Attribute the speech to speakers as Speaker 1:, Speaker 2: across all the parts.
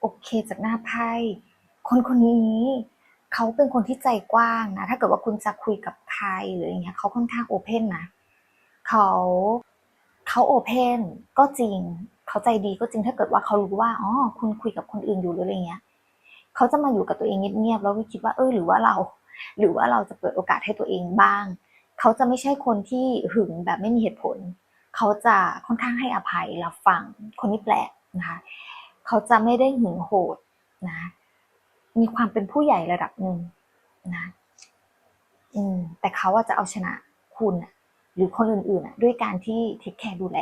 Speaker 1: โอเคจากหน้าไพ่คนคนนี้เขาเป็นคนที่ใจกว้างนะ ถ้าเกิดว่าคุณจะคุยกับใครหรืออย่างเงี้ยเขาค่อนข้างโอเพนนะเขาเขาโอเพนก็จริง เขาใจดีก็จริงถ้าเกิดว่าเขารู้ว่าอ๋อคุณคุยกับคนอื่นอยู่หรืออะไรเงี้ยเขาจะมาอยู่กับตัวเองเงียบๆแล้วก็คิดว่าเออหรือว่าเรา หรือว่าเราจะเปิดโอกาสให้ตัวเองบ้าง เขาจะไม่ใช่คนที่หึงแบบไม่มีเหตุผล เขาจะค่อนข้างให้อภัยรับฟังคนนี้แปลกนะคะ เขาจะไม่ได้หึงโหดนะ มีความเป็นผู้ใหญ่ระดับหนึ่งนะอืมแต่เขาอะจะเอาชนะคุณหรือคนอื่นๆอะด้วยการที่เทคแคร์ดูแล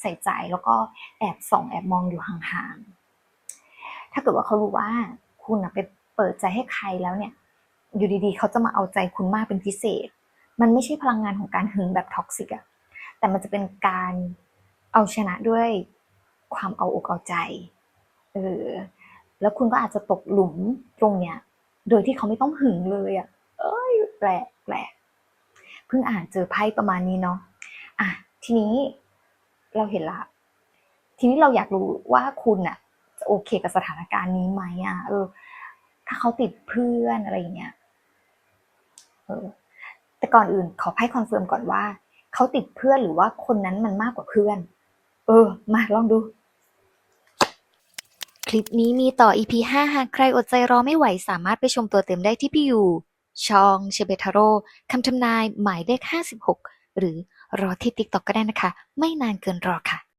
Speaker 1: ใส่ใจแล้วก็แอบส่องแอบมองอยู่ห่างๆ ถ้าเกิดว่าเขารู้ว่าคุณไปเปิดใจให้ใครแล้วเนี่ย อยู่ดีๆ เขาจะมาเอาใจคุณมากเป็นพิเศษ มันไม่ใช่พลังงานของการหึงแบบท็อกซิกอะแต่มันจะเป็นการเอาชนะด้วยความเอาอกเอาใจ เออ แล้วคุณก็อาจจะตกหลุมตรงเนี้ย โดยที่เขาไม่ต้องหึงเลยอะ่ะ เอ้ย แปลกแปลกเพิ่งอ่านเจอไพ่ประมาณนี้เนาะ อะ ทีนี้เราเห็นละ ทีนี้เราอยากรู้ว่าคุณน่ะ จะโอเคกับสถานการณ์นี้ไหมอะ เออ ถ้าเขาติดเพื่อนอะไรอย่างเงี้ย เออ แต่ก่อนอื่นขอไพ่คอนเฟิร์มก่อนว่าเขาติดเพื่อนหรือว่าคนนั้นมันมากกว่าเพื่อน เออ มาลองดู ลิปนี้มีต่อ EP 5 หากใครอดใจรอไม่ไหวสามารถไปชมตัวเต็มได้ที่พี่ยูช่องเชเบทาโร่คำทำนายหมายเลข 56 หรือรอที่ติ๊กต็อกก็ได้นะคะ ไม่นานเกินรอค่ะ